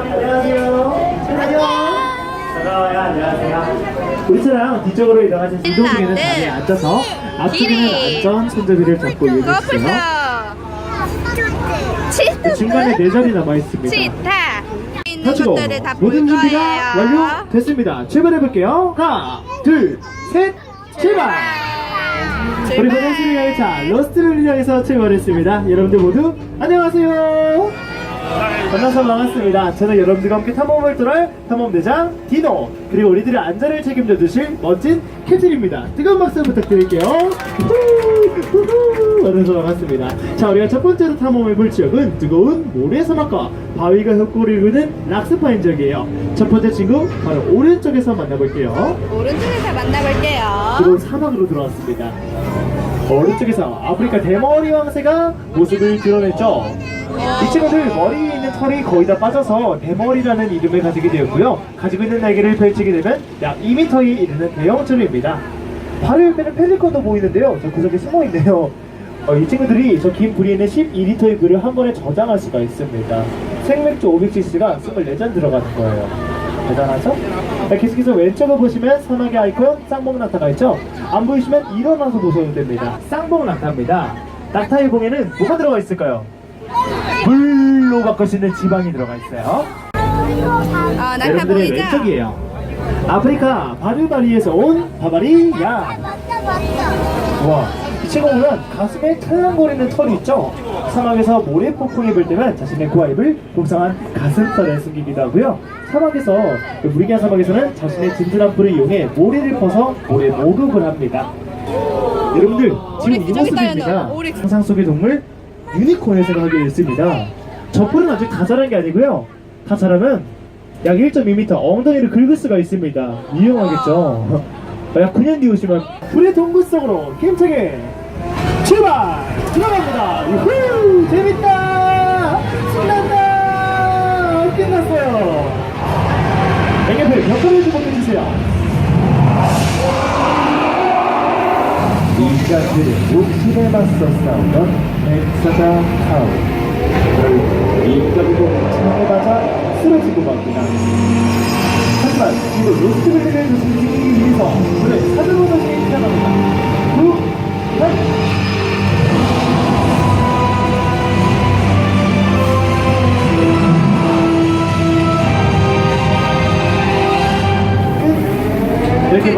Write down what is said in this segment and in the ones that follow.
안녕하세요. 안녕. 반가워요. 안녕하세요. 우리처럼 뒤쪽으로 이동하신 이동중에는 네. 자리에 앉아서 앞쪽에는. 안전 손잡이를 잡고 커플 이용해주세요. 치트 중간에 네 자리 남아 있습니다. 것들을 다볼 모든 준비가 거예요. 완료됐습니다. 출발해 볼게요. 하나, 둘, 셋, 출발! 우리 화장실을 향해차 러스트를 향해서 출발했습니다. 여러분들 모두 안녕하세요. 만나서 반갑습니다. 저는 여러분들과 함께 탐험을 떠날 탐험대장 디노 그리고 우리들의 안전을 책임져 주실 멋진 캡틴입니다. 뜨거운 박수 부탁드릴게요. 만나서 반갑습니다. 자 우리가 첫 번째로 탐험해 볼 지역은 뜨거운 모래 사막과 바위가 흙골을 이루는 락스파인 지역이에요. 첫 번째 친구 바로 오른쪽에서 만나볼게요. 오른쪽에서 만나볼게요. 그리고 사막으로 들어왔습니다. 오른쪽에서 아프리카 대머리 왕새가 모습을 드러냈죠. 이 친구들 머리에 있는 털이 거의 다 빠져서 대머리라는 이름을 가지게 되었고요. 가지고 있는 날개를 펼치게 되면 약 2m에 이르는 대형 철입니다. 발을 빼는 펠리컨도 보이는데요. 저 구석에 숨어 있네요. 어, 이 친구들이 저 긴 부리에 있는 12리터의 물을 한 번에 저장할 수가 있습니다. 생맥주 500cc가 24잔 들어가는 거예요. 대단하죠? 자, 계속해서 왼쪽을 보시면 사막의 아이콘 쌍봉 낙타가 있죠? 안 보이시면 일어나서 보셔도 됩니다. 쌍봉 낙타입니다. 낙타의 봉에는 뭐가 들어가 있을까요? 물로 바꿀 수 있는 지방이 들어가 있어요. 어, 낙타 여러분들의 보이죠? 왼쪽이에요. 아프리카 바르바리에서 온 바바리 양. 와, 이 친구 보면 가슴에 찰랑거리는 털이 있죠? 사막에서 모래 폭풍이 불 때면 자신의 고아입을 복상한 가슴털에 숨기기도 하고요. 사막에서, 그 무리기한 사막에서는 자신의 든든한 뿔을 이용해 모래를 퍼서 모래 목욕을 합니다. 여러분들, 지금 이 모습입니다. 상상 속의 동물 유니콘을 생각하게 됐습니다. 저 뿔은 아직 다 자란 게 아니고요. 다 자라면 약 1.2m 엉덩이를 긁을 수가 있습니다. 위험하겠죠. 약 9년 뒤 오시면 불의 동굴 속으로 힘차게 출발! 들어갑니다! 유후! 재밌다! 신난다! 끝났어요! 양옆에 벽걸이 좀 해주세요. 인간들의 욕심에 맞서 싸우던 엑사자 타워 결국 인간도 창에 맞아 쓰러지고 맙니다 하지만 이거 로스트밸리를 조심시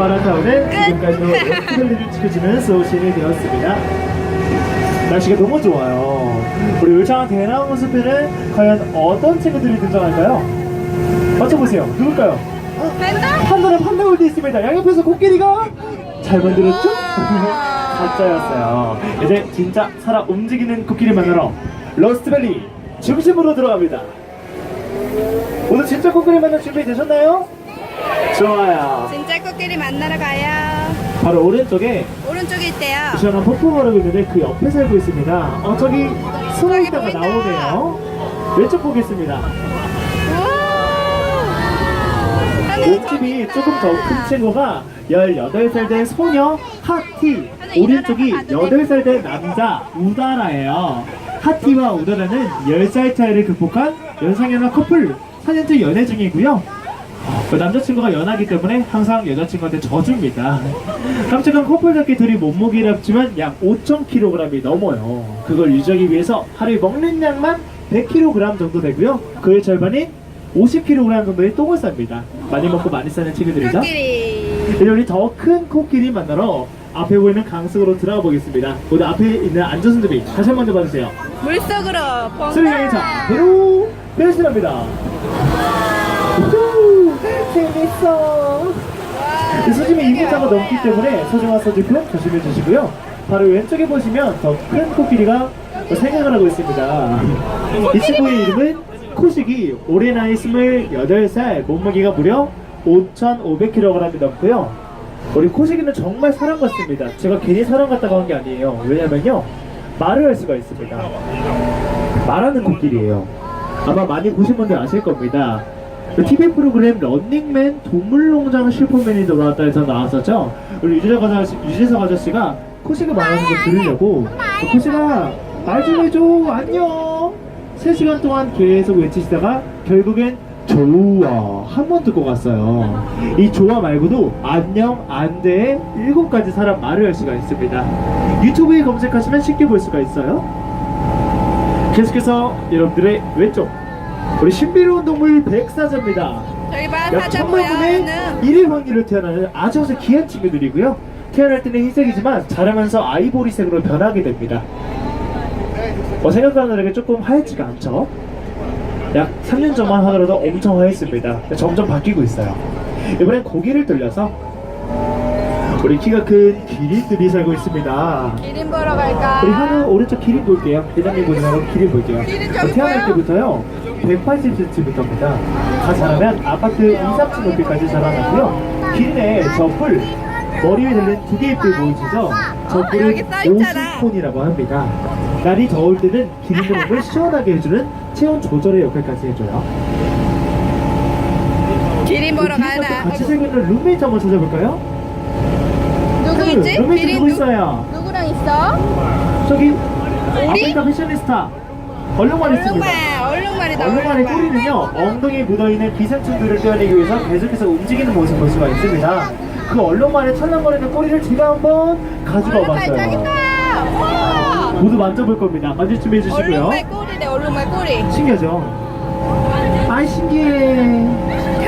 다음에 지금까지도 로스트밸리를 지켜주는 소신이 되었습니다 날씨가 너무 좋아요. 우리 울창한 대나무 숲에는 과연 어떤 친구들이 등장할까요? 맞춰보세요. 누굴까요? 판다는 판다골도 있습니다. 양옆에서 코끼리가 잘 만들었죠? 가짜였어요. 이제 진짜 살아 움직이는 코끼리 만나러 러스트밸리 중심으로 들어갑니다. 오늘 진짜 코끼리 만날 준비 되셨나요? 좋아요. 진짜 코끼리 만나러 가요. 바로 오른쪽에 오른쪽에 있대요. 시원한 폭포가 흐르고 있는데 그 옆에 살고 있습니다. 어 저기 숨어 저기 있다가 보인다. 나오네요. 왼쪽 보겠습니다. 우와. 몸집이 조금 더큰 친구가 18살 된 소녀 하티 오른쪽이 8살 된 남자 우다라예요. 하티와 우다라는 10살 차이를 극복한 연상연하 커플 4년째 연애 중이고요. 그 남자친구가 연하기 때문에 항상 여자친구한테 져줍니다. 깜찍한 커플답게 둘이 몸무게를 합치면 약 5,000kg이 넘어요. 그걸 유지하기 위해서 하루에 먹는 양만 100kg 정도 되고요. 그의 절반인 50kg 정도의 똥을 쌉니다. 많이 먹고 많이 싸는 친구들이죠. 이제 우리 더 큰 코끼리 만나러 앞에 보이는 강속으로 들어가 보겠습니다. 모두 앞에 있는 안전선들이 다시 한 번 더 봐주세요. 물속으로 자, 뽕. 배로 변신합니다. 재밌어. 이 수심이 2m가 넘기 때문에 소중한 소지품 조심해 주시고요. 바로 왼쪽에 보시면 더 큰 코끼리가 생각을 하고 있습니다. 이 친구의 이름은 코식이 올해 나이 28살, 몸무게가 무려 5,500kg이 넘고요. 우리 코식이는 정말 사람 같습니다. 제가 괜히 사람 같다고 한 게 아니에요. 왜냐면요, 말을 할 수가 있습니다. 말하는 코끼리예요. 아마 많이 보신 분들 아실 겁니다. 그 TV 프로그램 런닝맨 동물농장 슈퍼맨이 돌아왔다 해서 나왔었죠. 우리 유재석 아저씨, 유재석 아저씨가 코시가 말하는 거 들으려고 그 코시가 말 좀 해줘 안녕 3시간 동안 계속 외치시다가 결국엔 조어 한번 듣고 갔어요. 이 조어 말고도 안녕, 안돼 일곱 가지 사람 말을 할 수가 있습니다. 유튜브에 검색하시면 쉽게 볼 수가 있어요. 계속해서 여러분들의 왼쪽 우리 신비로운 동물 백사자입니다. 사자 천만 분의 모양은 1일 확률로 태어나는 아주 아주 귀한 친구들이고요. 태어날 때는 흰색이지만 자라면서 아이보리색으로 변하게 됩니다. 어, 생각하는 다르게 조금 하얗지가 않죠. 약 3년 전만 하더라도 엄청 하였습니다. 점점 바뀌고 있어요. 이번엔 고기를 돌려서 우리 키가 큰 기린들이 살고 있습니다. 기린 보러 갈까? 우리 하나 오른쪽 기린 볼게요. 대장님 보시라고 기린 볼게요. 기린 저기 태어날 보여? 때부터요. 180cm부터입니다. 다 자라면 아파트 2, 3층 높이까지 자라나고요. 기린의 저 뿔, 머리 위에 달린 두 개의 뿔 보이시죠? 저 어, 뿔은 여기 써있잖아. 오시콘이라고 합니다. 날이 더울 때는 기린의 몸을 시원하게 해주는 체온 조절의 역할까지 해줘요. 기린 보러 그 가나? 같이 있는 룸메이트 한번 찾아볼까요? 누구 있지? 룸메이트 기린 누구 누, 있어요? 누구랑 있어? 저기 아프리카 패셔니스타 얼룩말 있습니다. 얼룩말 얼룩말이다 얼룩말의 얼룩말. 꼬리는요 엉덩이에 묻어있는 기생충들을 떼어내기 위해서 계속해서 움직이는 모습 볼 수가 있습니다. 그 얼룩말의 찰랑거리는 꼬리를 제가 한번 가지고 얼룩말 와봤어요. 우와 모두 만져볼 겁니다. 만질 준비해 주시고요. 얼룩말 꼬리네 얼룩말 꼬리 신기하죠? 아이 신기해.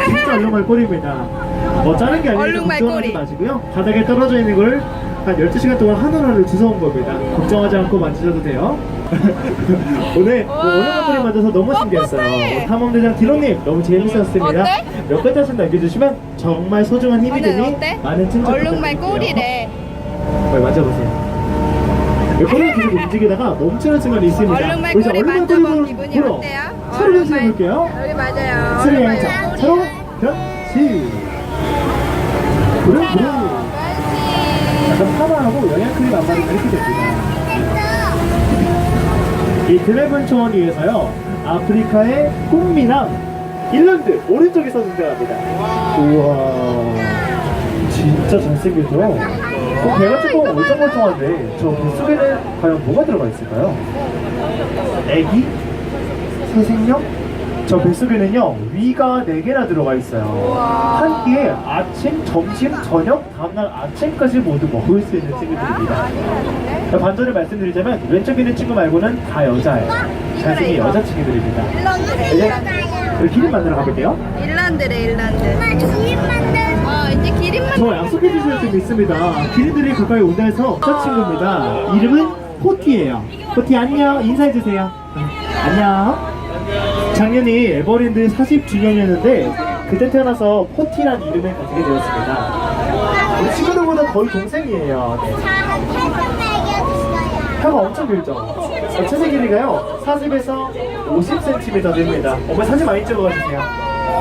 진짜 얼룩말 꼬리입니다. 뭐 자른 게 아니라 얼룩말 걱정하지 꼬리. 마시고요. 바닥에 떨어져 있는 걸 한 12시간 동안 하나하나 주워온 겁니다. 걱정하지 않고 만지셔도 돼요. 오늘 뭐 우와. 얼룩말 꼬리 만져서 너무 신기했어요. 뻣뻣해. 뭐 탐험대장 디로님 너무 재밌었습니다. 어때? 몇 가지씩 남겨주시면 정말 소중한 힘이 오늘 되니 어때? 많은 칭찬 얼룩말 부탁드릴게요. 꼬리래 네, 만져보세요. 꼬리가 계속 움직이다가 멈추는 순간이 있습니다. 얼룩말 우리 이제 꼬리 얼룩말 만져본 꼬리 기분이 보러 어때요? 서로 연습해 볼게요. 여기 맞아요 스리 얼룩말 양자 꼬리래. 서로 부릉 부릉. 약간 파마하고 영양크림 안 바르면 이렇게 됩니다. 이 드래곤 초원위에서요 아프리카의 꽃미남 일란드 오른쪽에서 등장합니다. 우와 진짜 잘생겼죠? 어, 배가 조금 멀쩡멀쩡한데 저 뱃속에는 과연 뭐가 들어가 있을까요? 애기? 새생명? 저 뱃속에는요 위가 4개나 들어가 있어요. 한 끼에 아침, 점심, 저녁, 다음날 아침까지 모두 먹을 수 있는 친구들입니다. 반전을 말씀드리자면 왼쪽에 있는 친구 말고는 다 여자예요. 잘생긴 여자 친구들입니다. 이제 우리 기린 만나러 가볼게요. 일란드래 일란드. 어 이제 기린만 저 약속해 주실 수 있습니다. 기린들이 가까이 온다 해서 첫 친구입니다. 이름은 포티예요. 포티 안녕. 인사해 주세요. 안녕 작년이 에버랜드 40주년이었는데 그때 태어나서 포티란 이름을 가지게 되었습니다. 우리 친구들보다 거의 동생이에요. 네. 혀가 엄청 길죠? 어, 체세 길이가요? 40에서 50cm 됩니다. 어머 사진 많이 찍어가주세요.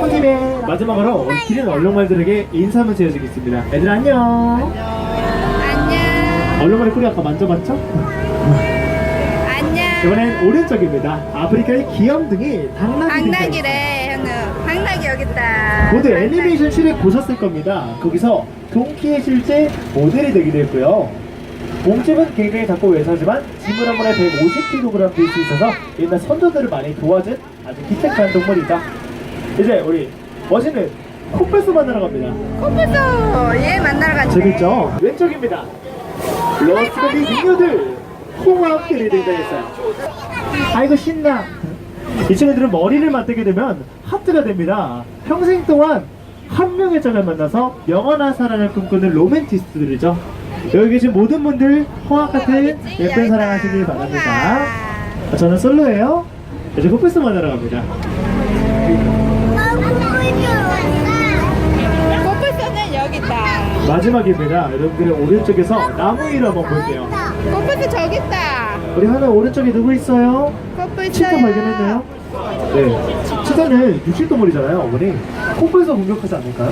포티맨 마지막으로 우리 기린 얼룩말들에게 인사 한번 지어주겠습니다. 애들 안녕. 안녕. 얼룩말의 꼬리 아까 만져봤죠? 이번엔 오른쪽입니다 아프리카의 귀염둥이 당나귀 당나귀래 현우 당나귀 여기 있다 모두 애니메이션 7회 보셨을 겁니다. 거기서 동키의 실제 모델이 되기도 했고요. 몸집은 굉장히 작고 외사지만 지문 한 번에 150kg 될수 있어서 옛날 선조들을 많이 도와준 아주 기특한 동물이다. 이제 우리 멋있는 코뿔소 만나러 갑니다. 코뿔소 얘 만나러 갔네 재밌죠? 왼쪽입니다. 러스베리 미녀들 홍합들이 등장했어요. 아이고 신나. 이 친구들은 머리를 맞대게 되면 하트가 됩니다. 평생 동안 한 명의 짝을 만나서 영원한 사랑을 꿈꾸는 로맨티스트들이죠. 여기 계신 모든 분들 홍합 같은 예쁜 사랑 하시길 바랍니다. 저는 솔로예요. 이제 코뿔소 만나러 갑니다. 코뿔소는 여기 있다 마지막입니다. 여러분들의 오른쪽에서 나무 위로 한번 볼게요. 코뿔소 저기 있다 우리 하나 오른쪽에 누구 있어요? 코뿔소 치타 발견했나요? 네. 치타는 육식동물이잖아요, 어머니. 코뿔소 공격하지 않을까요?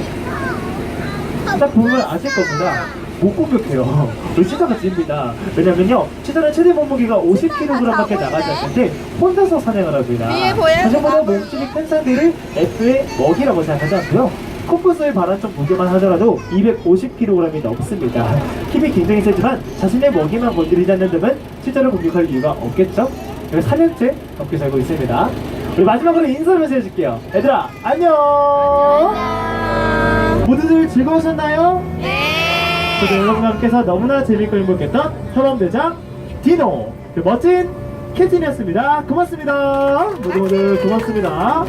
딱 보면 아실 겁니다. 못 공격해요. 우리 치타가 집니다. 왜냐면요, 치타는 최대 몸무게가 50kg밖에 나가지 않는데 혼자서 사냥을 합니다. 위에 보여요? 자신보다 몸집이 큰 상대를 F의 먹이라고 생각하지 않고요. 코뿔소의 발안쪽 무게만 하더라도 250kg이 넘습니다. 힘이 굉장히 세지만 자신의 먹이만 건드리지 않는 점은 치타를 공격할 이유가 없겠죠? 그래서 4년째 함께 살고 있습니다. 우리 마지막으로 인사하면서 해줄게요. 얘들아, 안녕! 모두들 즐거우셨나요? 네. 저도 여러분과 함께해서 너무나 재밌고 행복했던 혈원대장 디노 그 멋진 캡틴이었습니다. 고맙습니다. 모두 모두 고맙습니다.